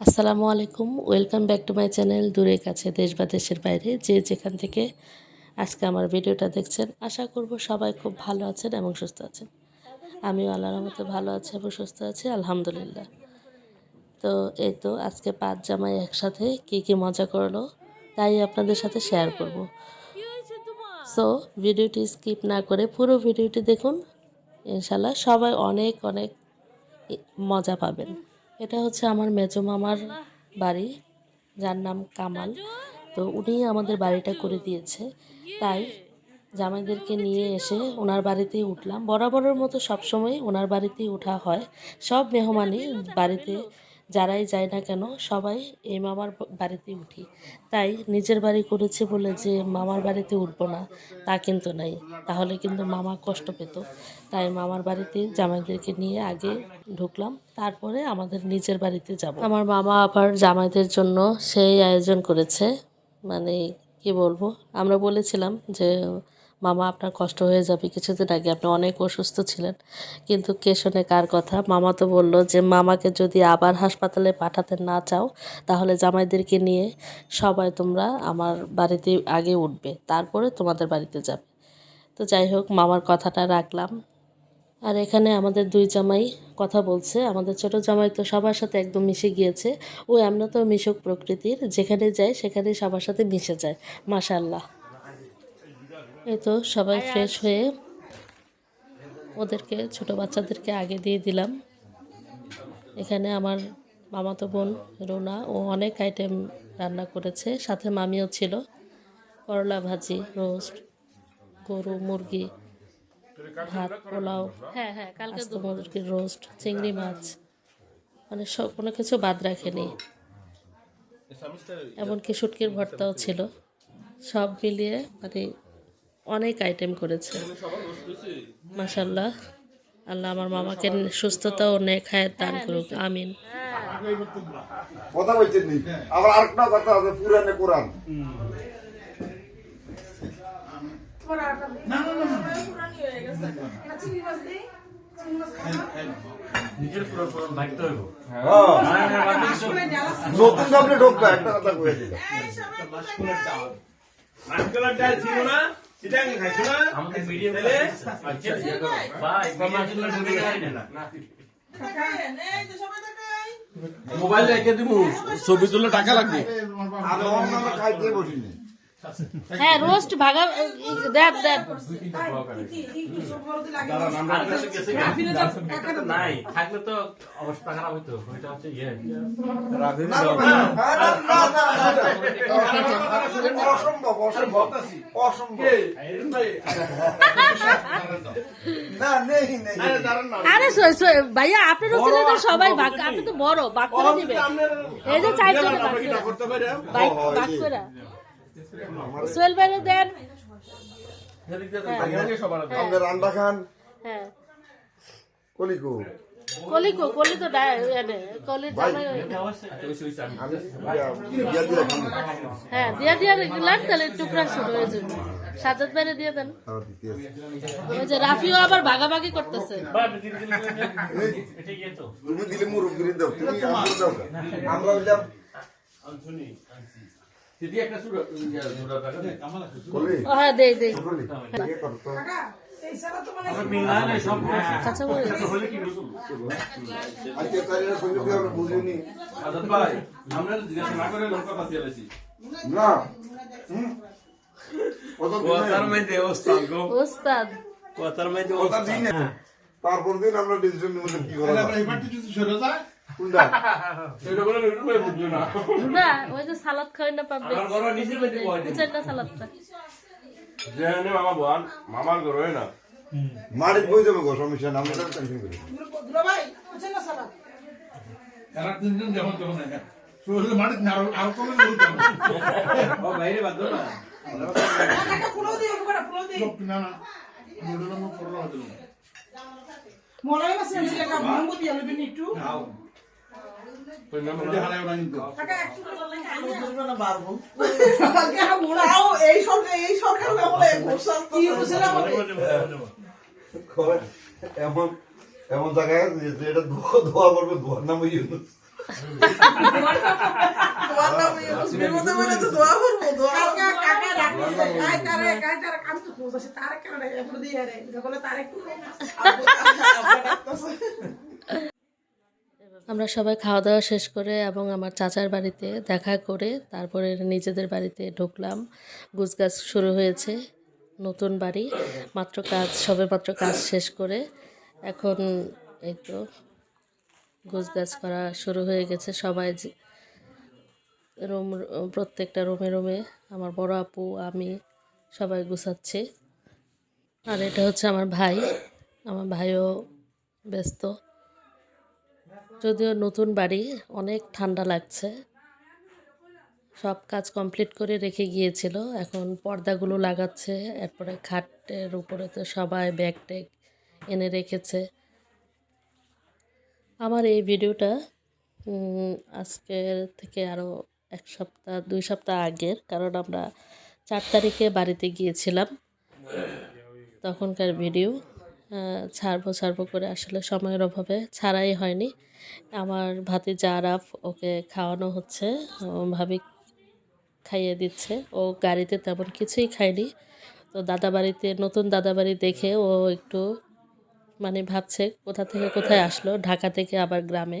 আসসালামু আলাইকুম, welcome back to my channel দূরে কাছে, দেশ বা দেশের বাইরে। যে যেখান থেকে আজকে আমার ভিডিওটা দেখছেন, আশা করব সবাই খুব ভালো আছেন এবং সুস্থ আছেন। আমিও আল্লাহর মতো ভালো আছি এবং সুস্থ আছি, আলহামদুলিল্লাহ। তো এই তো আজকে পাঁচ জামাই একসাথে কী কী মজা করল, তাই আপনাদের সাথে শেয়ার করব। সো ভিডিওটি স্কিপ না করে পুরো ভিডিওটি দেখুন ইনশাল্লাহ সবাই অনেক অনেক মজা পাবেন। এটা হচ্ছে আমার মেজো মামার বাড়ি, যার নাম কামাল। তো উনি আমাদের বাড়িটা করে দিয়েছে। তাই জামাইদেরকে নিয়ে এসে ওনার বাড়িতেই উঠলাম। বরাবরের মতো সবসময় ওনার বাড়িতেই ওঠা হয়। সব মেহমানই বাড়িতে যারাই যায় না কেন, সবাই এই মামার বাড়িতে উঠি। তাই নিজের বাড়ি করেছে বলে যে, মামার বাড়িতে উঠবো না, তা কিন্তু নাই। তাহলে কিন্তু মামা কষ্ট পেত। তাই মামার বাড়িতে জামাইদেরকে নিয়ে আগে ঢুকলাম, তারপরে আমাদের নিজের বাড়িতে যাব। আমার মামা আবার জামাইদের জন্য সেই আয়োজন করেছে। মানে কি বলব, আমরা বলেছিলাম যে মামা আপনার কষ্ট হয়ে যাবে, কিছুদিন আগে আপনি অনেক অসুস্থ ছিলেন। কিন্তু কে শোনে কার কথা? মামা তো বলল যে মামাকে যদি আবার হাসপাতালে পাঠাতে না চাও, তাহলে জামাইদেরকে নিয়ে সবাই তোমরা আমার বাড়িতে আগে উঠবে, তারপরে তোমাদের বাড়িতে যাবে। তো যাই হোক, মামার কথাটা রাখলাম। আর এখানে আমাদের দুই জামাই কথা বলছে। আমাদের ছোট জামাই তো সবার সাথে একদম মিশে গিয়েছে। ও এমন তো মিশুক প্রকৃতির, যেখানে যায় সেখানে সবার সাথে মিশে যায়। মাশাল্লাহ এই তো সবাই ফ্রেশ হয়ে ওদেরকে ছোট বাচ্চাদেরকে আগে দিয়ে দিলাম। এখানে আমার মামাতো বোন রুনা ও অনেক আইটেম রান্না করেছে। সাথে মামিও ছিল। করলা ভাজি রোস্ট গরু মুরগি ভাত পোলাও হ্যাঁ হ্যাঁ কালকে মুরগির রোস্ট চিংড়ি মাছ। মানে সব কোনো কিছু বাদ রাখেনি। এমনকি শুটকির ভর্তাও ছিল। সব মিলিয়ে মানে অনেক আইটেম করেছে। মাসাল্লাহ আল্লাহ আমার মামাকে সুস্থতা ও নেক হায়াত দান করুক। আমিন। কথা বলছেন আবার আরেকটা কথা আছে পুরানে কোরআন। নিজের পুরো পুরো ভাগতে হইব। নতুন ভাবলে ঢোকবে একটা কথা দিল খাইছো না? আমাদের মিডিয়াম ভাই মিডিয়াম ঢুকে যায় না। মোবাইল রেখে দিমু। ছবি তুললে টাকা লাগবে। আমি অন্য খাইতে বসিনি। হ্যাঁ রোস্ট ভাগা দেন দেন আর নাই থাকলে তো অবস্থা খারাপ হইতো ওইটা হচ্ছে ইয়ে অসম্ভব অসম্ভব ভাইয়া আপনার ছেলে তো সবাই ভাগ আপনি তো বড় করে দিবেন এই যে করে করে। সোহেল ভাইরে দেন আপনি রান্না খান হ্যাঁ কলিকো কলিকো কলি তো এনে ইয়া খান হ্যাঁ দিয়া দিয়া গেলেন তাহলে টুকরা শুরু হয়ে যাবে সাজাদ বাইরে দিয়ে দেন। ওই যে রাফিও আবার ভাগাভাগি করতেছে এটা ইয়ে তুমি দিলে মুরব্বী দাও তুমি আমরা দাও না। আমরা বললাম দিদি একটা সুরা সুরা টাকা দে কলি ও হ্যাঁ দেই দেই কলি ইয়ে করো তো সব কাঁচা মরিচ হলে কি বলবো আজকে তারিখে কইলে কি আমরা বুঝিনি আজাদ ভাই আমরা জিজ্ঞাসা না করে লঙ্কা পাতি আলাইছি না হুম কত দিন কথার মধ্যে ওস্তাদ গো ওস্তাদ কথার মধ্যে কথা দিন তারপর দিন আমরা ডিসিশন নিব কি করা বলে ওই যে সালাদ খাওয়াই না না সালাদটা যেখানে মামা বোন মামার ঘর হয় না। মারিত বই যাবে গো সমস্যা না আমরা টেনশন করি এরা তিনজন যেমন তেমন শুধু মাটি আরও আরও কমে ও বাইরে বাদ দাও না। লোক না না মোডেল মো পড়ল মলাই মাছ আনছি একটা ভাঙ্গো দিয়ে লবি একটু। এমন এমন জায়গায় এটা ধোয়া ধোয়া করবে ধোয়ার নাম ইউনুস তোমার আমরা সবাই খাওয়া দাওয়া শেষ করে এবং আমার চাচার বাড়িতে দেখা করে তারপরে নিজেদের বাড়িতে ঢুকলাম। গুছগাছ শুরু হয়েছে, নতুন বাড়ি, মাত্র কাজ, সবে মাত্র কাজ শেষ করে। এখন এই তো গুছগাছ করা শুরু হয়ে গেছে। সবাই রুম, প্রত্যেকটা রুমে রুমে আমার বড় আপু, আমি সবাই গুছাচ্ছি। আর এটা হচ্ছে আমার ভাই। আমার ভাইও ব্যস্ত। যদিও নতুন বাড়ি, অনেক ঠান্ডা লাগছে। সব কাজ কমপ্লিট করে রেখে গিয়েছিল। এখন পর্দাগুলো লাগাচ্ছে, এরপরে খাটের উপরে তো সবাই ব্যাগ ট্যাগ এনে রেখেছে। আমার এই ভিডিওটা আজকের থেকে আরও এক সপ্তাহ, দুই সপ্তাহ আগের, কারণ আমরা চার তারিখে বাড়িতে গিয়েছিলাম। তখনকার ভিডিও। ছাড়বো ছাড়বো করে আসলে সময়ের অভাবে ছাড়াই হয়নি। আমার ভাতিজা আরাফ ওকে খাওয়ানো হচ্ছে ভাবি খাইয়ে দিচ্ছে। ও গাড়িতে তেমন কিছুই খায়নি। তো দাদা বাড়িতে নতুন দাদা বাড়ি দেখে ও একটু মানে ভাবছে কোথা থেকে কোথায় আসলো। ঢাকা থেকে আবার গ্রামে।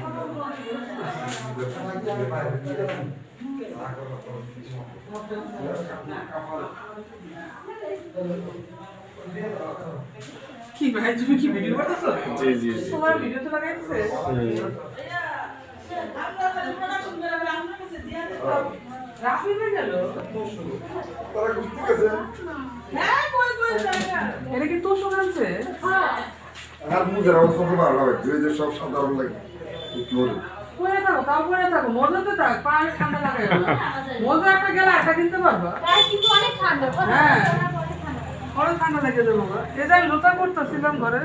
কি ভাই তুমি কি ভিডিও করতেছো জি জি জি তোমার ভিডিও তো লাগাইছে? রাফি হয়ে গেল? তারা ঘুরতে গেছে হ্যাঁ কই কই? জায়গা এটা কি শোনাচ্ছে আর অবস্থা তো ভালো লাগে যে সব সাধারণ লাগে। পরে থাকো তাও পরে থাকো মজাতে থাক পায়ে ঠান্ডা লাগাই মজা একটা গেলে একটা কিনতে পারবা। কিন্তু অনেক ঠান্ডা হ্যাঁ। অনেক ঠান্ডা লেগে যাব গো। এই যে আমি লোতা করতেছিলাম ঘরে।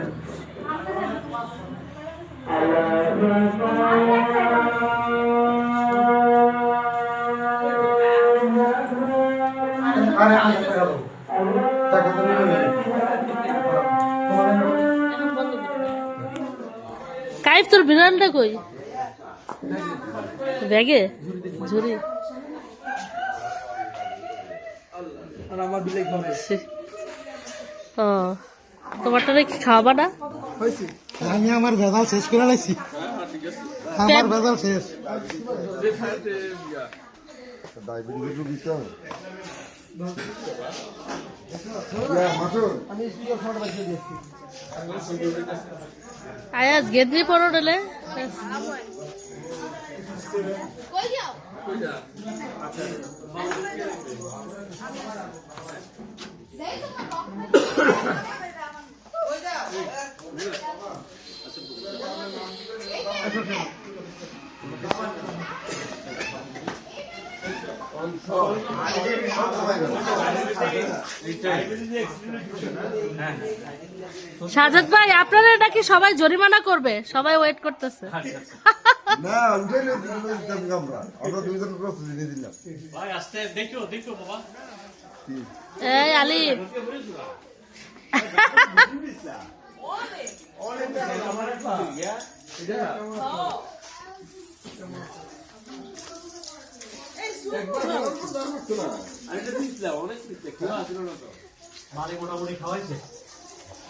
আরে আমি টাকা তো কাইফ তোর বিড়ালটা কই? ব্যাগে? ঝুড়ি। ও তোমারটা কি খাওয়াবা না? আমি আমার ভেজাল শেষ করে লাইছি আমার ভেজাল শেষ। আয়াজ ডেলে সাজাদ ভাই আপনারা এটা কি সবাই জরিমানা করবে? সবাই ওয়েট করতেছে। না উঠে নিয়ে দিতাম আমরা। আমরা দুইজন প্রস্তুতি নিয়ে দিলাম। ভাই আসতে দেখো দেখো বাবা। এই আলিফ মারে মোটামুটি খাওয়াইছে।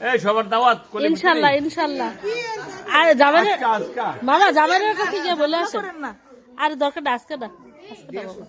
হ্যাঁ ইনশাল্লাহ ইনশাল্লাহ। আর আজকা মামা কাছে গিয়ে বলে আসেন। আর দরকার আজকে না আজকে না বাবা